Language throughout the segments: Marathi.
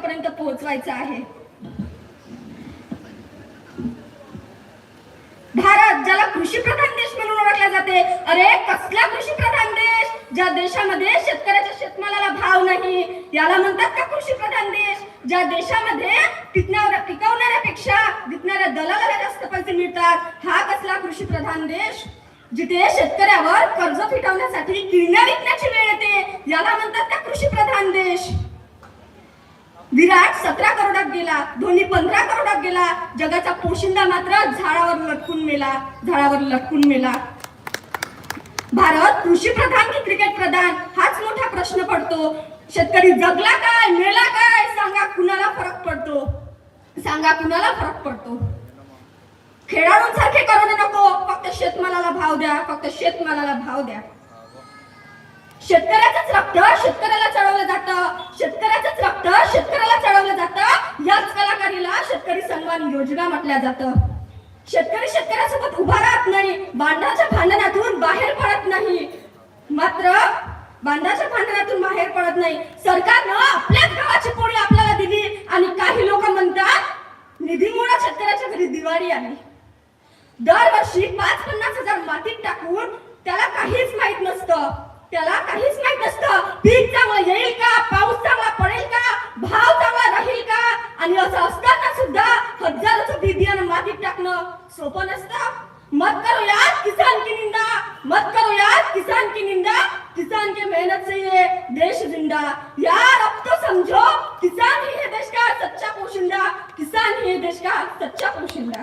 त्यांच्यापर्यंत पोहोचवायचं आहे. भारत ज्याला कृषी प्रधान देश म्हणून ओळखला जाते अरे कसला कृषी प्रधान देश? ज्या देशामध्ये शेतकऱ्याच्या शेतमालाला भाव नाही याला म्हणतात का कृषी प्रधान देश? ज्या देशामध्ये टिकणाऱ्या टिकवणाऱ्यापेक्षा विकणाऱ्या दलालाला जास्त पैसे मिळतात हा कसला कृषी प्रधान देश? जिथे शेतकऱ्यावर कर्ज फिटवण्यासाठी किरण्या विकण्याची वेळ येते याला म्हणतात का कृषी प्रधान देश? विराट सतरा करोडात गेला धोनी पंधरा करोडात गेला जगाचा पोशिंदा मात्र झाडावर लटकून मेला झाडावर लटकून मेला. भारत कृषी प्रधान की क्रिकेट प्रधान हाच मोठा प्रश्न पडतो. शेतकरी जगला काय मेला काय सांगा कुणाला फरक पडतो. सांगा कुणाला फरक पडतो. खेळाडूंसारखे करू नको फक्त शेतमालाला भाव द्या फक्त शेतमालाला भाव द्या. शेतकऱ्याचंच रक्त शेतकऱ्याला चढवलं जातं. शेतकऱ्याचंच रक्त शेतकऱ्याला चढवलं जातं. याच कलाकारीला शेतकरी सन्मान योजना म्हटल्या जातं. शेतकरी शेतकऱ्यासोबत उभा राहत नाही. बांधाच्या भांडणातून बाहेर पडत नाही. मात्र बांधाच्या भांडणातून बाहेर पडत नाही. सरकारनं आपल्याच गावाची पोळी आपल्याला दिली आणि काही लोक म्हणतात निधीमुळे शेतकऱ्याच्या घरी दिवाळी आली. दरवर्षी पाच पन्नास हजार मातीत टाकून त्याला काहीच माहीत नसतं. त्याला काहीच माहीत नसतं पीक चांगलं येईल का? पाऊस चांगला पडेल का? भाव चांगला राहील का? आणि असं असताना सुद्धा? हजारोचं बी बियाणं मातीत टाकणं सोपं नसतं. मत करो यार किसान की निंदा. मत करो यार किसान की निंदा. किसान के मेहनत से ये देश जिंदा. यार अब तो समझो किसान ही है देश का सच्चा पोशिंदा. किसान ही है देश का सच्चा पोशिंदा.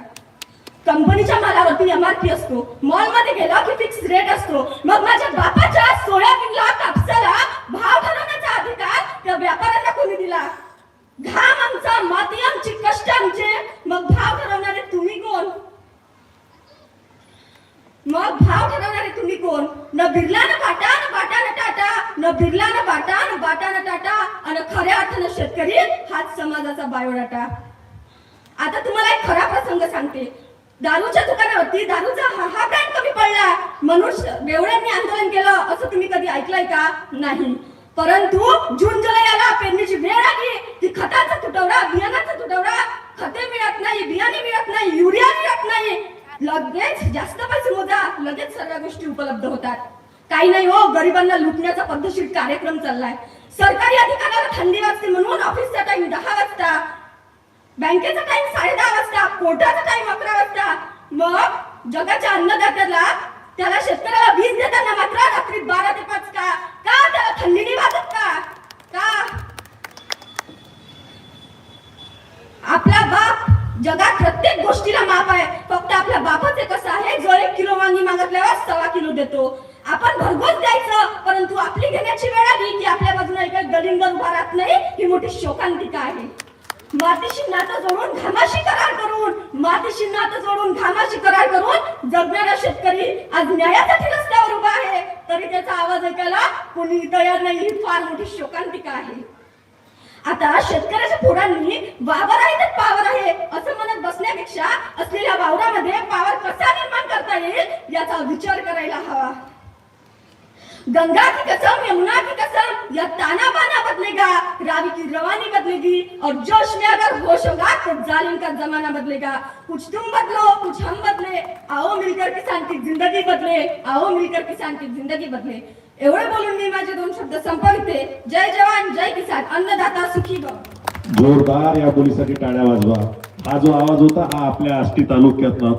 कंपनीच्या मालावरती एमआरपी असतो. मॉलमध्ये गेला की फिक्स रेट असतो. मग माझ्या बापाच्या सोयाबीनला कापसाला भाव ठरवण्याचा अधिकार त्या व्यापाऱ्यांना कोणी दिला घाम आमचा माती आमची कष्ट आमचे मग भाव ठरवणारे तुम्ही कोण मग भाव ठरवणारे तुम्ही कोण? न बिर्ला न बाटा न बाटा न टाटा न बिर्ला न बाटा न बाटा न टाटा आणि खऱ्या अर्थानं शेतकरी हाच समाजाचा बायोडाटा. आता तुम्हाला एक खरा प्रसंग सांगते. दारूच्या दुकानावरती दारूचा हा हा ब्रँड कमी पडला. म्हणून बेवड्यांनी आंदोलन केलं असं तुम्ही कधी ऐकलंय का? नाही. परंतु जून जुलै आला पेरणीची वेळ आली. की खताचा तुटवडा बियाणाचा तुटवडा. खते मिळत नाही बियाणे मिळत नाही युरिया मिळत नाही. लगेच जास्त पैसे लगेच सर्व गोष्टी उपलब्ध होतात. काही नाही हो गरिबांना लुटण्याचा पद्धतशीर कार्यक्रम चाललाय. सरकारी अधिकाऱ्याला थंडी वाजते म्हणून ऑफिसचा टाइम दहा वाजता. बँकेचा टाइम साडे दहा वाजता कोर्टाचा टाइम अकरा वाजता. मग जगाच्या अन्नदात्याला त्याला शेतकऱ्याला वीज देताना मात्र रात्री बारा ते पाच का? का त्याला थंडी नाही वाजत का का आपला बाप जगात प्रत्येक गोष्टीला माप आहे फक्त आपल्या बापाचे कसं आहे जो एक किलो वांगी मागितल्यावर सव्वा किलो देतो आपण भरघोस द्यायचं परंतु आपली घेण्याची वेळ आली की आपल्या बाजूला एक उभा राहत नाही ही मोठी शोकांतिका आहे. मातीशी नातं जोडून घामाशी करार करून मातीशी नातं जोडून घामाशी करार करून जगणारा शेतकरी आज न्यायासाठी रस्त्यावर उभा आहे. तरी त्याचा आवाज ऐकायला कोणी तयार नाही ही फार मोठी शोकांतिका आहे. आता शेतकऱ्याच्या पोरांनी वावर आहे तर पावर आहे असं म्हणत बसण्यापेक्षा असलेल्या वावरामध्ये पावर कसा निर्माण करता येईल याचा विचार करायला हवा. गंगा की कसम यमुना की कसम या तानाबा बाना की रवानी बदलेगी. और जोश में अगर होश होगा तो जालिम का जमाना बदलेगा. कुछ तुम बदलो कुछ हम बदले. आओ मिलकर किसान की जिंदगी बदले. आओ मिलकर किसान की जिंदगी बदले. एवढं बोलून मी माझे दोन शब्द संपविते. जय जवान जय किसान. अन्नदाता सुखी भव जोरदार या पोलिसांनी टाळ्या वाजवा. हा जो आवाज होता हा आपल्या आष्टी तालुक्यातला होता